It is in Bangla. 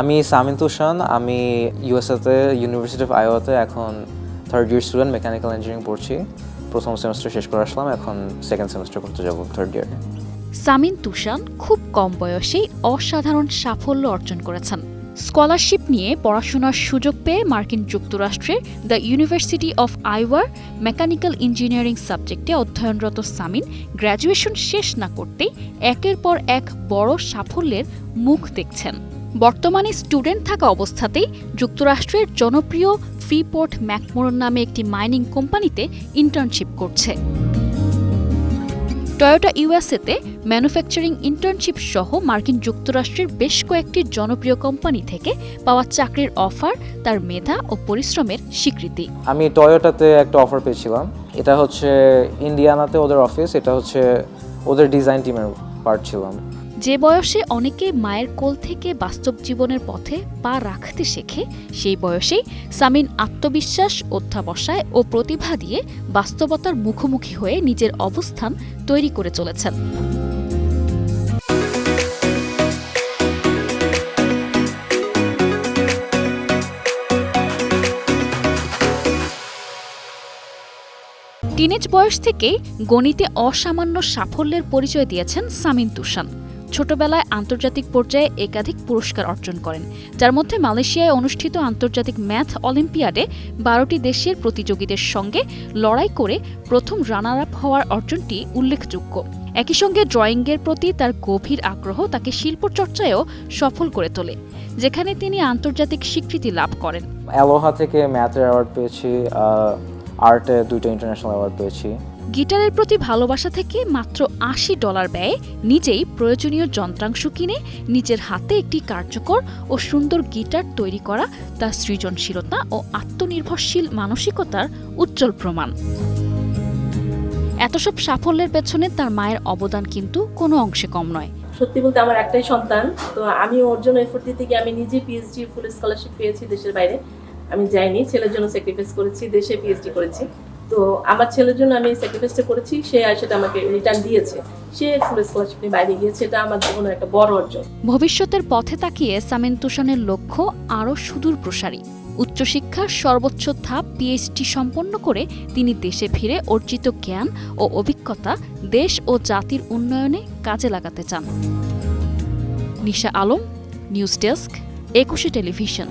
আমি সামিন তুষান আমি ইউএসএতে ইউনিভার্সিটি অফ আইওয়াতে এখন third year student mechanical engineering পড়ছি। প্রথম সেমিস্টার শেষ করে আসলাম, এখন সেকেন্ড সেমিস্টার করতে যাব থার্ড ইয়ারে সামিন তুষান খুব কম বয়সেই অসাধারণ সাফল্য অর্জন করেছেন। স্কলারশিপ নিয়ে পড়াশোনার সুযোগ পেয়ে মার্কিন যুক্তরাষ্ট্রে দ্য ইউনিভার্সিটি অফ আইওয়ার মেকানিক্যাল ইঞ্জিনিয়ারিং সাবজেক্টে অধ্যয়নরত সামিন গ্র্যাজুয়েশন শেষ না করতেই একের পর এক বড় সাফল্যের মুখ দেখছেন। বর্তমানে স্টুডেন্ট থাকা অবস্থাতেই যুক্তরাষ্ট্রের জনপ্রিয় ফ্রিপোর্ট ম্যাকমোরন নামে একটি মাইনিং কোম্পানিতে ইন্টার্নশিপ করছে। টয়োটা ইউএসএতে ম্যানুফ্যাকচারিং ইন্টার্নশিপ সহ মার্কিন যুক্তরাষ্ট্রের বেশ কয়েকটি জনপ্রিয় কোম্পানি থেকে পাওয়া চাকরির অফার তার মেধা ও পরিশ্রমের স্বীকৃতি। আমি টয়োটাতে একটা অফার পেয়েছিলাম। এটা হচ্ছে ইন্ডিয়ানাতে ওদের অফিস এটা হচ্ছে ওদের ডিজাইন টিমের পার্ট ছিলাম। যে বয়সে অনেকে মায়ের কোল থেকে বাস্তব জীবনের পথে পা রাখতে শেখে, সেই বয়সেই সামিন আত্মবিশ্বাস, অধ্যাবসায় ও প্রতিভা দিয়ে বাস্তবতার মুখোমুখি হয়ে নিজের অবস্থান তৈরি করে চলেছেন। টিনেজ বয়স থেকেই গণিতে অসামান্য সাফল্যের পরিচয় দিয়েছেন সামিন তুষান। ছোটবেলায় আন্তর্জাতিক পর্যায়ে একাধিক পুরস্কার অর্জন করেন, যার মধ্যে মালয়েশিয়ায় অনুষ্ঠিত আন্তর্জাতিক ম্যাথ অলিম্পিয়াডে বারোটি দেশের প্রতিযোগীদের সঙ্গে লড়াই করে প্রথম রানার আপ হওয়ার অর্জনটি উল্লেখযোগ্য। একই সঙ্গে ড্রয়িংয়ের প্রতি তার গভীর আগ্রহ তাকে শিল্প চর্চায়ও সফল করে তোলে, যেখানে তিনি আন্তর্জাতিক স্বীকৃতি লাভ করেন। অ্যালোহা থেকে ম্যাথের অ্যাওয়ার্ড পেয়েছি আর্টে দুইটা ইন্টারন্যাশনাল অ্যাওয়ার্ড পেয়েছি। গিটারের প্রতি ভালোবাসা থেকে মাত্র আশি ডলার ব্যয়ে নিজেই প্রয়োজনীয় যন্ত্রাংশ কিনে নিজের হাতে একটি কার্যকর ও সুন্দর গিটার তৈরি করা তার সৃজনশীলতা ও আত্মনির্ভরশীল মানসিকতার উজ্জ্বল প্রমাণ। এত সব সাফল্যের পেছনে তার মায়ের অবদান কিন্তু কোনো অংশে কম নয়। সত্যি বলতে আমার একটাই সন্তান, তো আমি ওর জন্য এফোর্ট দিতে গিয়ে আমি নিজে পিএইচডি ফুল স্কলারশিপ পেয়েছি দেশের বাইরে। আমি যাইনি, ছেলের জন্য স্যাক্রিফাইস করেছি, দেশে পিএইচডি করেছি। তো আমার ছেলের জন্য আমি স্যাক্রিফাইসটা করেছি, সে আর সেটা আমাকে রিটার্ন দিয়েছে। সে ফুল স্কলারশিপ নিয়ে বাইরে গিয়েছে, এটা আমার জীবনের একটা বড় অর্জন। ভবিষ্যতের পথে তাকিয়ে সামিন তুষানের লক্ষ্য আরও সুদূর প্রসারী। উচ্চশিক্ষার সর্বোচ্চ ধাপ পিএইচডি সম্পন্ন করে তিনি দেশে ফিরে অর্জিত জ্ঞান ও অভিজ্ঞতা দেশ ও জাতির উন্নয়নে কাজে লাগাতে চান। Nisha Alam, news desk, Ekushey television.